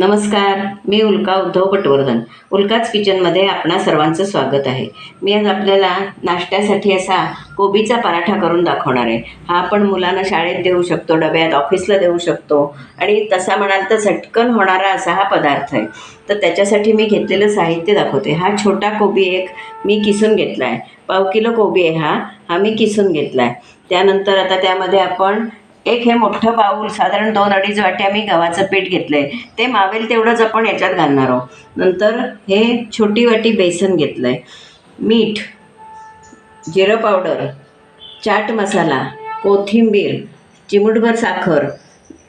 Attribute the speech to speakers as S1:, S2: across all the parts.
S1: नमस्कार मी उल्का उद्धव पटवर्धन. उल्काच किचनमध्ये आपणा सर्वांचं स्वागत आहे. मी आज आपल्याला नाश्त्यासाठी असा कोबीचा पराठा करून दाखवणार आहे. हा आपण मुलांना शाळेत देऊ शकतो डब्यात ऑफिसला देऊ शकतो. आणि तसा म्हणाल तर झटकन होणारा असा हा पदार्थ आहे. तर त्याच्यासाठी मी घेतलेलं साहित्य दाखवते. हा छोटा कोबी एक मी किसून घेतला आहे पाव किलो कोबी आहे हा. हा मी किसून घेतला आहे त्यानंतर आता त्यामध्ये आपण एक हे मोठं बाऊल साधारण दोन अडीच वाट्या आम्ही गव्हाचं पीठ घेतलं आहे ते मावेल तेवढंच आपण याच्यात घालणार आहोत. नंतर हे छोटी वाटी बेसन घेतलं आहे मीठ जिरं पावडर चाट मसाला कोथिंबीर चिमूटभर साखर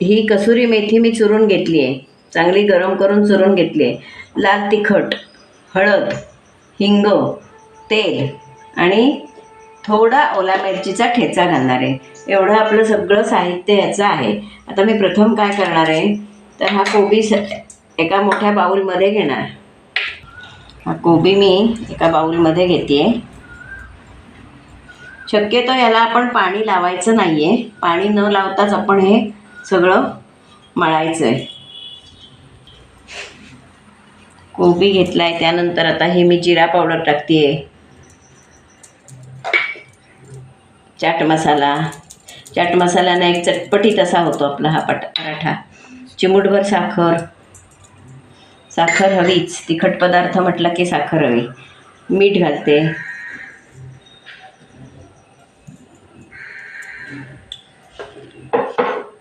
S1: ही कसुरी मेथी मी चुरून घेतली आहे चांगली गरम करून चुरून घेतली आहे लाल तिखट हळद हिंग तेल आणि थोडा ओला मिरचीचा ठेचा घालणार आहे. एवढं आपलं सगळं साहित्य याचं आहे. आता मी प्रथम काय करणार आहे? तर हा कोबी स एका मोठ्या बाऊलमध्ये घेणार. हा कोबी मी एका बाऊलमध्ये घेते शक्यतो याला आपण पाणी लावायचं नाही आहे पाणी न लावताच आपण हे सगळं मळायचं आहे कोबी घेतला आहे त्यानंतर आता हे मी जिरा पावडर टाकते आहे चाट मसाला. चाट मसाल्यानं एक चटपटीत असा होतो आपला हा पट पराठा. चिमूटभर साखर. साखर हवीच. तिखट पदार्थ म्हटलं की साखर हवी. मीठ घालते.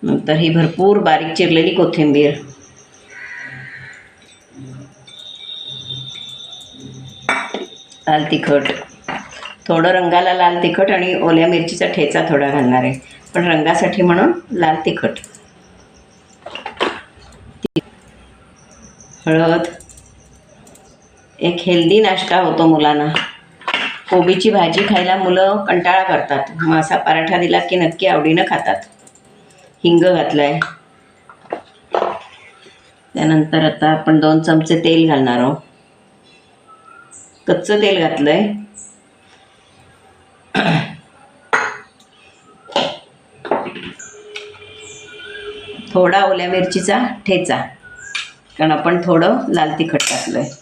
S1: नंतर ही भरपूर बारीक चिरलेली कोथिंबीर. लाल तिखट. थोडं रंगाला लाल तिखट आणि ओल्या मिरचीचा ठेचा थोडा घालणार आहे. पण रंगासाठी म्हणून लाल तिखट. हळद. एक हेल्दी नाश्ता होतो मुलांना. कोबीची भाजी खायला मुलं कंटाळा करतात. मग असा पराठा दिला की नक्की आवडीनं खातात. हिंग घातलं आहे त्यानंतर आता आपण दोन चमचे तेल घालणार आहोत. कच्चं तेल घातलं आहे थोडा ओल्या मिरचीचा ठेचा. कारण आपण थोडं लाल तिखट टाकलं आहे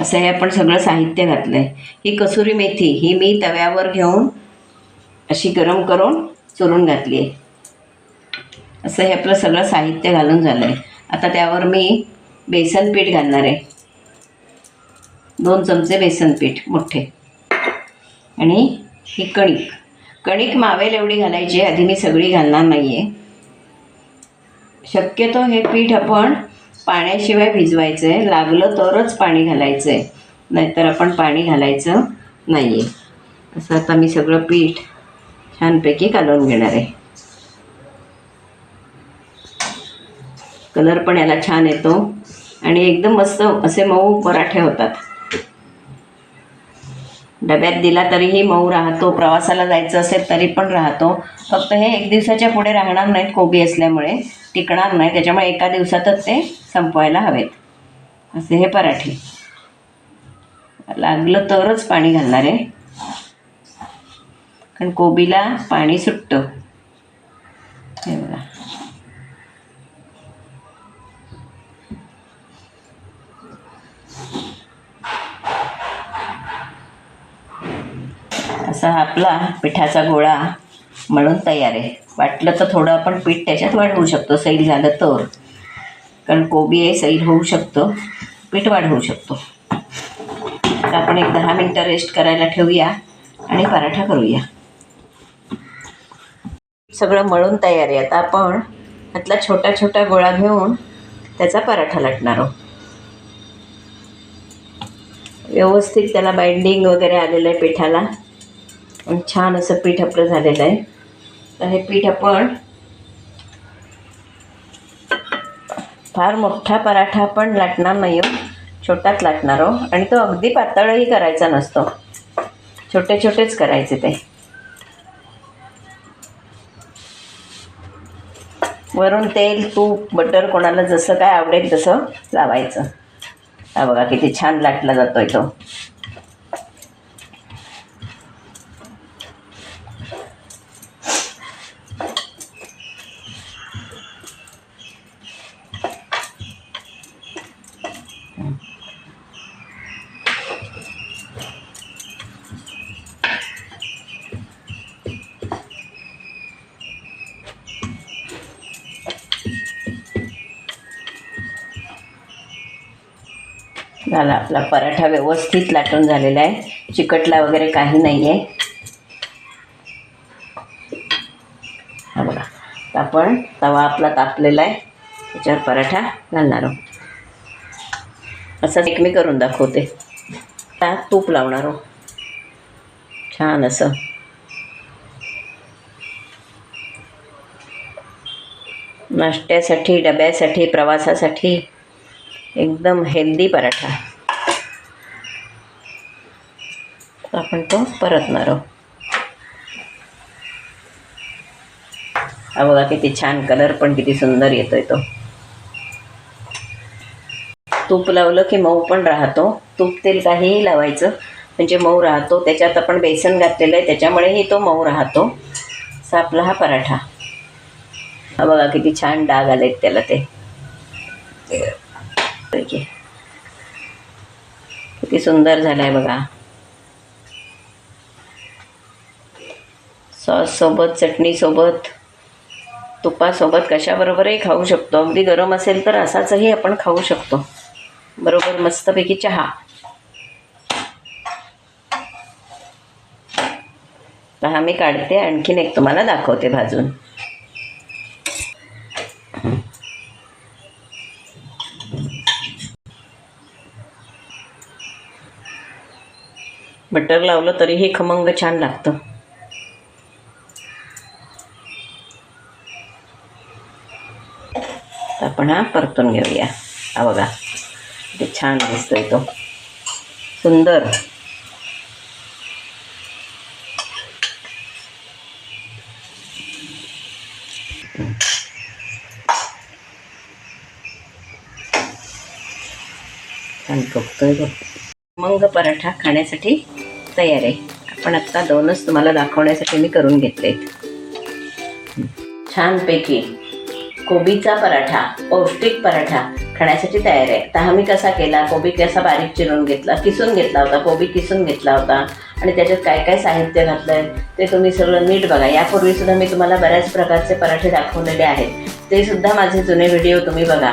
S1: असं हे आपण सगळं साहित्य घातलं आहे ही कसुरी मेथी ही मी तव्यावर घेऊन अशी गरम करून चुरून घातली आहे असं हे आपलं सगळं साहित्य घालून झालं आहे आता त्यावर मी बेसन पीठ घालणार आहे. दोन चमचे बेसन पीठ मोठे. आणि ही कणिक. कणिक मावेल एवढी घालायची आधी मी सगळी घालणार नाही आहे शक्यतो हे पीठ आपण पाण्याशिवाय भिजवायचं आहे लागलं तरच पाणी घालायचं आहे नाहीतर आपण पाणी घालायचं नाही आहे असं आता मी सगळं पीठ छानपैकी कालवून घेणार आहे. कलर पण याला छान येतो. आणि एकदम मस्त असे मऊ पराठे होतात. डब्यात दिला तरीही मऊ राहतो. प्रवासाला जायचं असेल तरी पण राहतो. फक्त हे एक दिवसाच्या पुढे राहणार नाहीत कोबी असल्यामुळे. टिकणार नाही. त्याच्यामुळे एका दिवसातच ते संपवायला हवेत. असे हे पराठे. लागलं तरच पाणी घालणार आहे. कारण कोबीला पाणी सुटतं. हे बघा. असा आपला पिठाचा गोळा मळून तयार आहे. वाटलं तर थोडं आपण पीठ त्याच्यात वाढवू शकतो. सैल झालं तर. कारण कोबी आहे सैल होऊ शकतं. पीठ वाढवू शकतो. तर आपण एक दहा मिनटं रेस्ट करायला ठेवूया आणि पराठा करूया. सगळं मळून तयार आहे. आता आपण त्यातला छोटा छोटा गोळा घेऊन त्याचा पराठा लाटणार आहोत. व्यवस्थित त्याला बाइंडिंग वगैरे आलेलं आहे पिठाला. आणि छान असं पीठ आपलं झालेलं आहे. तर हे पीठ आपण फार मोठा पराठा आपण लाटणार नाही हो. छोटाच लाटणार हो. आणि तो अगदी पातळही करायचा नसतो. छोटे छोटेच करायचे ते. वरून तेल तूप बटर कोणाला जसं काय आवडेल तसं लावायचं. हा बघा किती छान लाटला जातोय तो. झाला आपला पराठा व्यवस्थित लाटून झालेला आहे. चिकटला वगैरे काही नाही आहे हा बघा आपण तवा आपला तापलेला आहे. त्याच्यावर पराठा घालणार आहोत. असं एक मी करून दाखवते. आता तूप लावणार हो छान असं. नाश्त्यासाठी डब्यासाठी प्रवासासाठी एकदम हेल्दी पराठा. आपण तो परतणार आहोत. बघा किती छान कलर पण किती सुंदर येतोय तो. तूप लावलं की मऊ पण राहतो. तूप तेल काहीही लावायचं. म्हणजे मऊ राहतो. त्याच्यात आपण बेसन घातलेलं आहे. त्याच्यामुळेही तो मऊ राहतो. असा आपला हा पराठा. हा बघा किती छान डाग आलेत त्याला ते. किती सुंदर झालाय बघा. सॉससोबत चटणीसोबत तुपासोबत कशाबरोबरही खाऊ शकतो. अगदी गरम असेल तर असाचही आपण खाऊ शकतो. बरोबर मस्तपैकी चहा. हा मी काढते आणखीन एक तुम्हाला दाखवते भाजून. बटर लावलं तरी हे खमंग छान लागतं. आपण हा परतून घेऊया. हा बघा ते छान दिसतोय तो. सुंदर. छान बघ. मग पराठा खाण्यासाठी तयार आहे आपण आत्ता दोनच तुम्हाला दाखवण्यासाठी मी करून घेतले. छानपैकी. कोबीचा पराठा पौष्टिक पराठा खाण्यासाठी तयार आहे. आता आम्ही कसा केला? कोबी कसा बारीक चिरून घेतला? किसून घेतला होता? कोबी किसून घेतला होता? आणि त्याच्यात काय काय साहित्य घातलं आहे ते तुम्ही सगळं नीट बघा. यापूर्वी सुद्धा मी तुम्हाला बऱ्याच प्रकारचे पराठे दाखवलेले आहेत. ते सुद्धा माझे जुने व्हिडिओ तुम्ही बघा.